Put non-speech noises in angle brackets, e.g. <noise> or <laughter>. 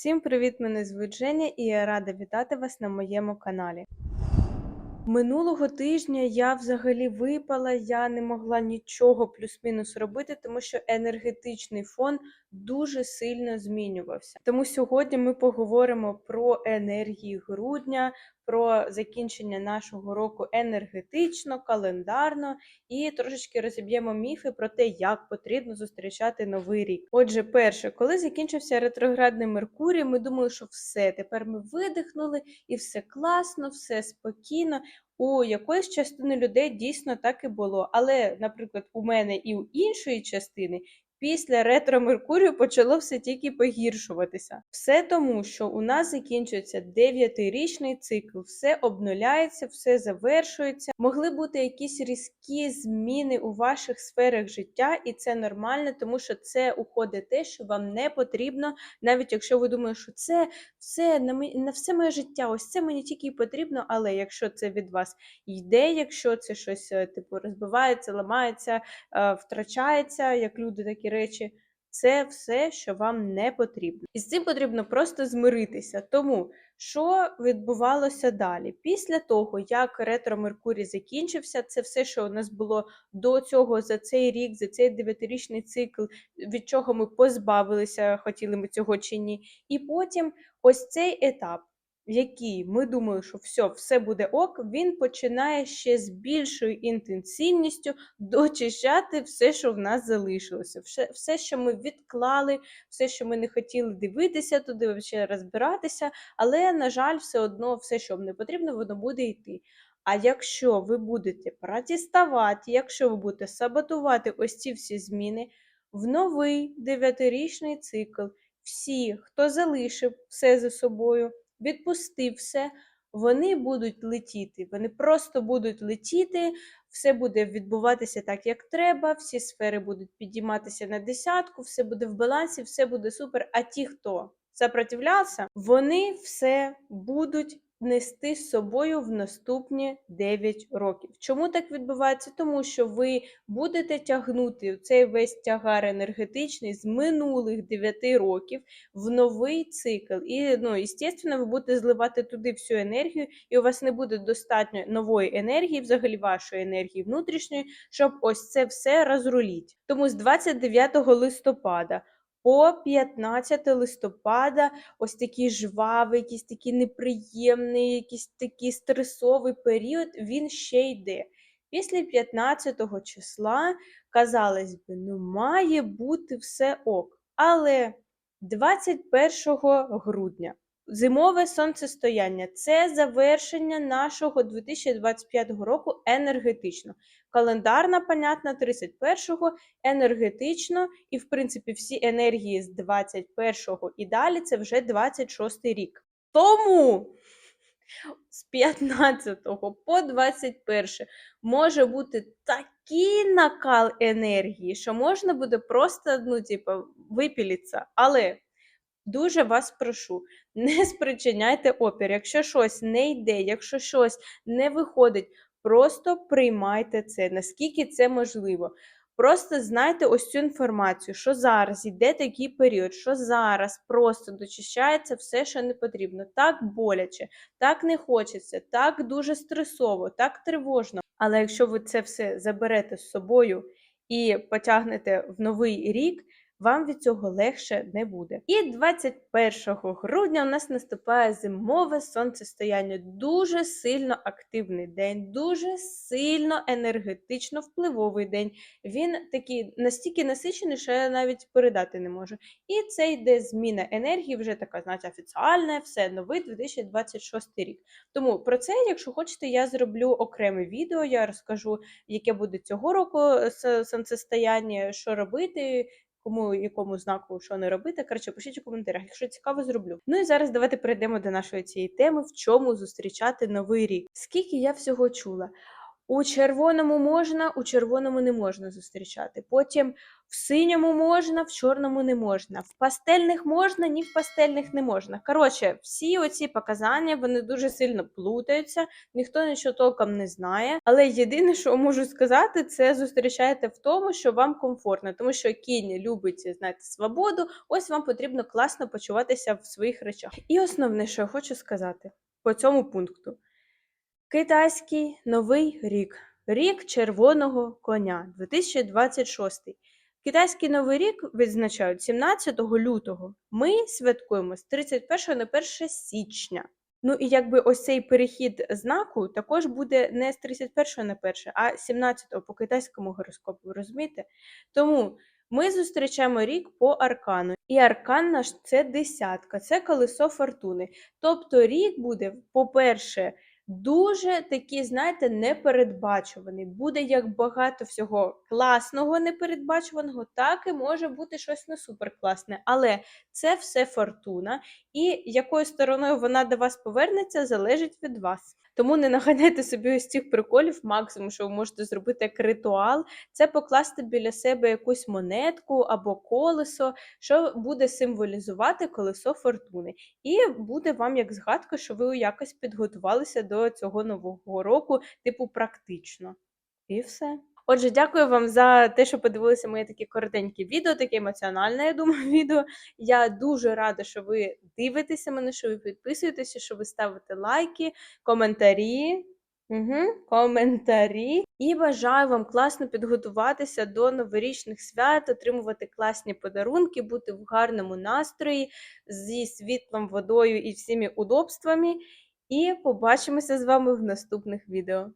Всім привіт! Мене звуть Женя і я рада вітати вас на моєму каналі. Минулого тижня я взагалі випала, я не могла нічого плюс-мінус робити, тому що енергетичний фон дуже сильно змінювався. Тому сьогодні ми поговоримо про енергії грудня, про закінчення нашого року енергетично, календарно і трошечки розіб'ємо міфи про те, як потрібно зустрічати новий рік. Отже, перше, коли закінчився ретроградний Меркурій, ми думали, що все, тепер ми видихнули і все класно, все спокійно. У якоїсь частини людей дійсно так і було. Але, наприклад, у мене і у іншої частини після ретро Меркурію почало все тільки погіршуватися. Все тому, що у нас закінчується дев'ятирічний цикл, все обнуляється, все завершується. Могли бути якісь різкі зміни у ваших сферах життя, і це нормально, тому що це уходить те, що вам не потрібно, навіть якщо ви думаєте, що це все на все моє життя, ось це мені тільки й потрібно, але якщо це від вас йде, якщо це щось е, типу розбивається, ламається, е, втрачається, як люди такі речі. Це все, що вам не потрібно. І з цим потрібно просто змиритися. Тому що відбувалося далі? Після того, як ретро Меркурій закінчився, це все, що у нас було до цього за цей рік, за цей дев'ятирічний цикл, від чого ми позбавилися, хотіли ми цього чи ні. І потім ось цей етап, в який ми думали, що все, все буде ок, він починає ще з більшою інтенсивністю дочищати все, що в нас залишилося. Все, що ми відклали, все, що ми не хотіли дивитися туди, ще розбиратися. Але, на жаль, все одно все, що вам не потрібно, воно буде йти. А якщо ви будете протестувати, якщо ви будете саботувати ось ці всі зміни, в новий дев'ятирічний цикл, всі, хто залишив все за собою, відпустив все, вони будуть летіти. Вони просто будуть летіти, все буде відбуватися так, як треба, всі сфери будуть підійматися на десятку, все буде в балансі, все буде супер. А ті, хто сопротивлявся, вони все будуть нести з собою в наступні 9 років. Чому так відбувається? Тому що ви будете тягнути цей весь тягар енергетичний з минулих 9 років в новий цикл. І, ну, звісно, ви будете зливати туди всю енергію, і у вас не буде достатньо нової енергії, взагалі вашої енергії внутрішньої, щоб ось це все розруліть. Тому з 29 листопада. По 15 листопада ось такий жвавий, якийсь такий неприємний, якийсь такий стресовий період, він ще йде. Після 15 числа, казалось би, ну має бути все ок. Але 21 грудня зимове сонцестояння це завершення нашого 2025 року енергетично. Календарна, понятно, 31-го, енергетично, і, в принципі, всі енергії з 21-го і далі це вже 26-й рік. Тому з 15 по 21 може бути такий накал енергії, що можна буде просто, ну, типу, випілитися. Але дуже вас прошу, не спричиняйте опір. Якщо щось не йде, якщо щось не виходить, просто приймайте це, наскільки це можливо. Просто знайте ось цю інформацію, що зараз йде такий період, що зараз просто дочищається все, що не потрібно. Так боляче, так не хочеться, так дуже стресово, так тривожно. Але якщо ви це все заберете з собою і потягнете в новий рік, вам від цього легше не буде. І 21 грудня у нас наступає зимове сонцестояння. Дуже сильно активний день, дуже сильно енергетично впливовий день. Він такий настільки насичений, що я навіть передати не можу. І це йде зміна енергії, вже така, знаєте, офіціальна, все новий 2026 рік. Тому про це, якщо хочете, я зроблю окреме відео. Я розкажу, яке буде цього року сонцестояння, що робити. Кому якому знаку що не робити, коротше, пишіть у коментарях, якщо цікаво, зроблю. Ну і зараз давайте перейдемо до нашої цієї теми, в чому зустрічати новий рік. Скільки я всього чула? У червоному можна, у червоному не можна зустрічати. Потім в синьому можна, в чорному не можна. В пастельних можна, ні в пастельних не можна. Коротше, всі оці показання вони дуже сильно плутаються, ніхто нічого толком не знає. Але єдине, що можу сказати, це зустрічайте в тому, що вам комфортно, тому що кінь любить знаєте, свободу. Ось вам потрібно класно почуватися в своїх речах. І основне, що я хочу сказати по цьому пункту. Китайський новий рік. Рік червоного коня 2026. Китайський новий рік відзначають 17 лютого. Ми святкуємо з 31 на 1 січня. Ну і якби ось цей перехід знаку також буде не з 31 на 1, а 17 по китайському гороскопу, розумієте? Тому ми зустрічаємо рік по аркану. І аркан наш це десятка, це колесо фортуни. Тобто рік буде, по-перше, дуже такий, знаєте, непередбачуваний. Буде як багато всього класного, непередбачуваного, так і може бути щось не суперкласне. Але це все фортуна, і якою стороною вона до вас повернеться, залежить від вас. Тому не наганяйте собі ось цих приколів, максимум, що ви можете зробити як ритуал, це покласти біля себе якусь монетку або колесо, що буде символізувати колесо фортуни. І буде вам як згадка, що ви якось підготувалися до цього нового року, типу, практично. І все. Отже, дякую вам за те, що подивилися моє таке коротеньке відео, таке емоціональне, я думаю, <laughs> відео. Я дуже рада, що ви дивитеся мене, що ви підписуєтеся, що ви ставите лайки, коментарі. Угу, коментарі. І бажаю вам класно підготуватися до новорічних свят, отримувати класні подарунки, бути в гарному настрої зі світлом, водою і всіми удобствами. І побачимося з вами в наступних відео.